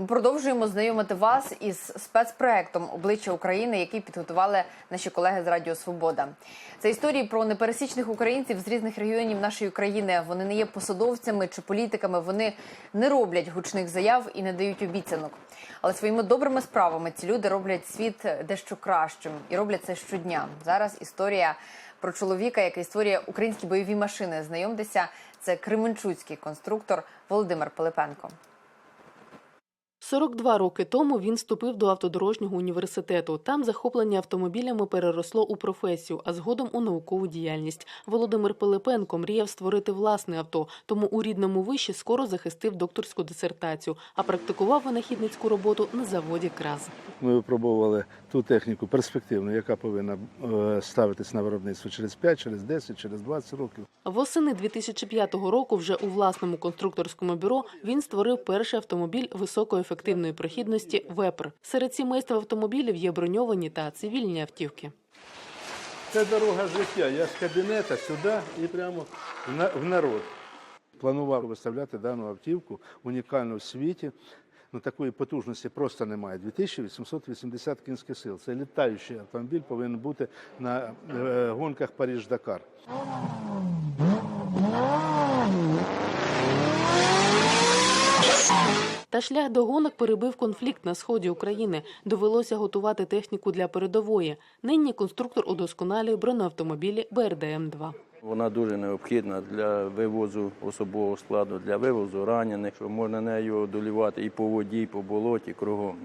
Ми продовжуємо знайомити вас із спецпроектом обличчя України, який підготували наші колеги з Радіо Свобода. Це історії про непересічних українців з різних регіонів нашої країни. Вони не є посадовцями чи політиками. Вони не роблять гучних заяв і не дають обіцянок. Але своїми добрими справами ці люди роблять світ дещо кращим і роблять це щодня. Зараз історія про чоловіка, який створює українські бойові машини. Знайомтеся, це кременчуцький конструктор Володимир Пилипенко. 42 роки тому він вступив до автодорожнього університету. Там захоплення автомобілями переросло у професію, а згодом у наукову діяльність. Володимир Пилипенко мріяв створити власне авто, тому у рідному виші скоро захистив докторську дисертацію, а практикував винахідницьку роботу на заводі КРАЗ. Ми випробовували ту техніку перспективну, яка повинна е, ставитись на виробництво через 5, через 10, через 20 років. Восени 2005 року вже у власному конструкторському бюро він створив перший автомобіль високоефективної прохідності «Вепр». Серед сімейства автомобілів є броньовані та цивільні автівки. Це дорога життя. Я з кабінета сюди і прямо в народ. Планував виставляти дану автівку унікальну в світі. Ну, такої потужності просто немає. 2880 кінських сил. Це літаючий автомобіль повинен бути на е, гонках Париж-Дакар. Та шлях до гонок перебив конфлікт на сході України. Довелося готувати техніку для передової. Нині конструктор удосконалює бронеавтомобілі БРДМ-2. Вона дуже необхідна для вивозу особового складу, для вивозу ранених, що можна нею долівати і по воді, і по болоті кругом.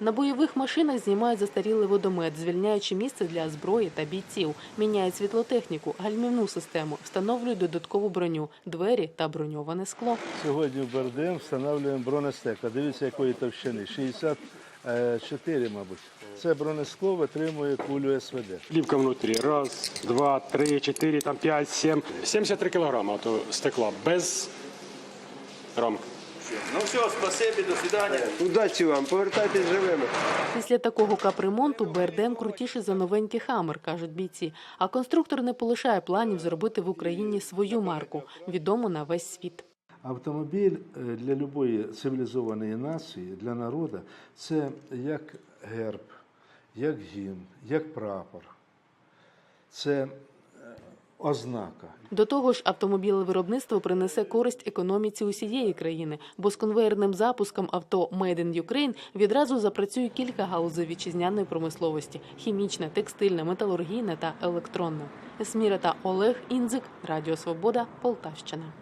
На бойових машинах знімають застарілий водомет, звільняючи місце для зброї та бійців. Міняють світлотехніку, гальмівну систему, встановлюють додаткову броню, двері та броньоване скло. Сьогодні в БРДМ встановлюємо бронестекла. Дивіться, якої товщини. 64, мабуть. Це бронескло витримує кулю СВД. Плівка внутрі. Раз, два, три, чотири, там п'ять, сім. 73 кілограма то стекла без рамки. Ну все, спасибі, до свидання. Удачі вам, повертайтесь живими. Після такого капремонту БРДМ крутіший за новенький хамер, кажуть бійці. А конструктор не полишає планів зробити в Україні свою марку, відому на весь світ. Автомобіль е, для будь-якої цивілізованої нації, для народу, це як герб, як гімн, як прапор. Це е, ознака. До того ж, автомобілевиробництво принесе користь економіці усієї країни, бо з конвейерним запуском авто «Made in Ukraine» відразу запрацює кілька галузей вітчизняної промисловості: хімічна, текстильна, металургійна та електронна. Есміра та Олег Інзик, Радіо Свобода, Полтавщина.